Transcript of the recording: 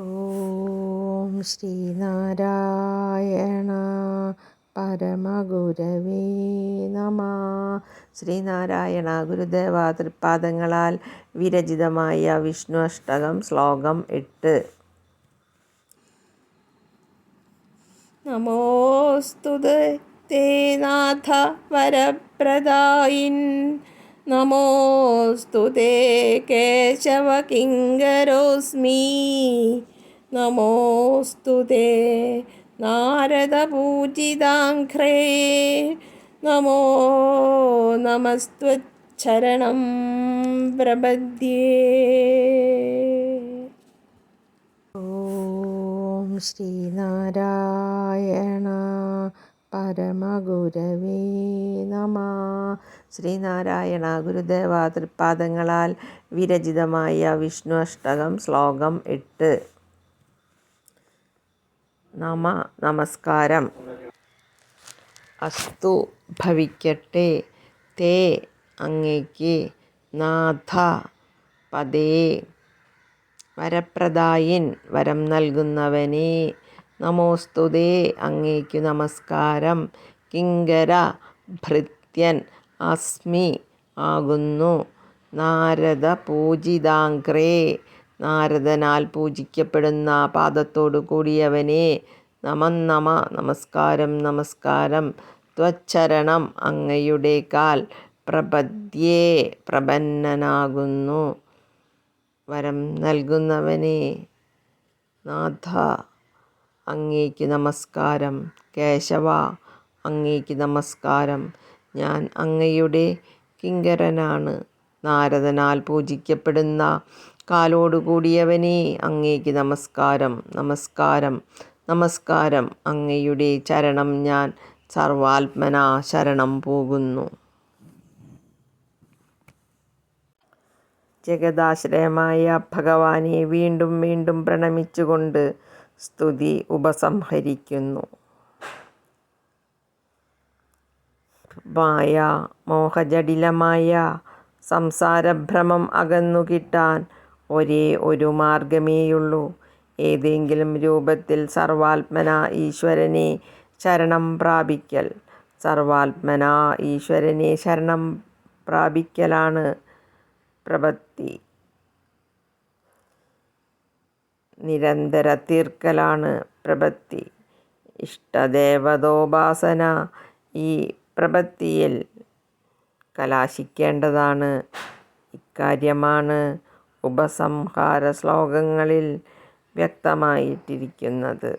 ഓം ശ്രീനാരായണ പരമഗുരവേ നമ. ശ്രീനാരായണ ഗുരുദേവ തൃപ്പാദങ്ങളാൽ വിരചിതമായ വിഷ്ണു അഷ്ടകം ശ്ലോകം എട്ട്. നമോസ്തു തേ നാഥ വരപ്രദായിൻ. നമോസ്തു കേശവ കിങ്കരോസ്മി. നമോസ്തു നാരദപൂജിതാഘ്രേ. നമോ നമസ്ത്വച്ഛരണം പ്രപദ്യേ. ഓം ശ്രീനാരായണ പരമഗുരവേ നമ. ശ്രീനാരായണ ഗുരുദേവ തൃപ്പാദങ്ങളാൽ വിരചിതമായ വിഷ്ണു അഷ്ടകം ശ്ലോകം എട്ട്. നമ നമസ്കാരം. അസ്തു ഭവിക്കട്ടെ തേ അങ്ങയ്ക്ക് നാഥ പദേ. വരപ്രദായിൻ വരം നൽകുന്നവനെ നമോസ്തുതേ അങ്ങേക്കു നമസ്കാരം. കിങ്കര ഭൃത്യൻ അസ്മി ആകുന്നു. നാരദ പൂജിതാഗ്രേ നാരദനാൽ പൂജിക്കപ്പെടുന്ന പാദത്തോടു കൂടിയവനെ നമം നമ നമസ്കാരം നമസ്കാരം. ത്വച്ചരണം അങ്ങയുടെ കാൽ പ്രപദ്യേ പ്രപന്നനാകുന്നു. വരം നൽകുന്നവനെ നാഥ അങ്ങേക്ക് നമസ്കാരം. കേശവ അങ്ങേക്ക് നമസ്കാരം. ഞാൻ അങ്ങയുടെ കിങ്കരനാണ്. നാരദനാൽ പൂജിക്കപ്പെടുന്ന കാലോടുകൂടിയവനെ അങ്ങേക്ക് നമസ്കാരം നമസ്കാരം നമസ്കാരം. അങ്ങയുടെ ചരണം ഞാൻ സർവാത്മന ശരണം പോകുന്നു. ജഗദാശ്രയമായ ഭഗവാനെ വീണ്ടും വീണ്ടും പ്രണമിച്ചുകൊണ്ട് സ്തുതി ഉപസംഹരിക്കുന്നു. മായ മോഹജടിലമായ സംസാരഭ്രമം അകന്നു കിട്ടാൻ ഒരേ ഒരു മാർഗമേയുള്ളൂ ഏതെങ്കിലും രൂപത്തിൽ സർവാത്മന ഈശ്വരനെ ശരണം പ്രാപിക്കൽ. സർവാത്മന ഈശ്വരനെ ശരണം പ്രാപിക്കലാണ് പ്രപത്തി നിരന്തര തീർക്കലാണ് പ്രപത്തി ഇഷ്ടദേവതോപാസന ഈ പ്രപത്തിയിൽ കലാശിക്കേണ്ടതാണ്. ഇക്കാര്യമാണ് ഉപസംഹാര ശ്ലോകങ്ങളിൽ വ്യക്തമായിട്ടിരിക്കുന്നത്.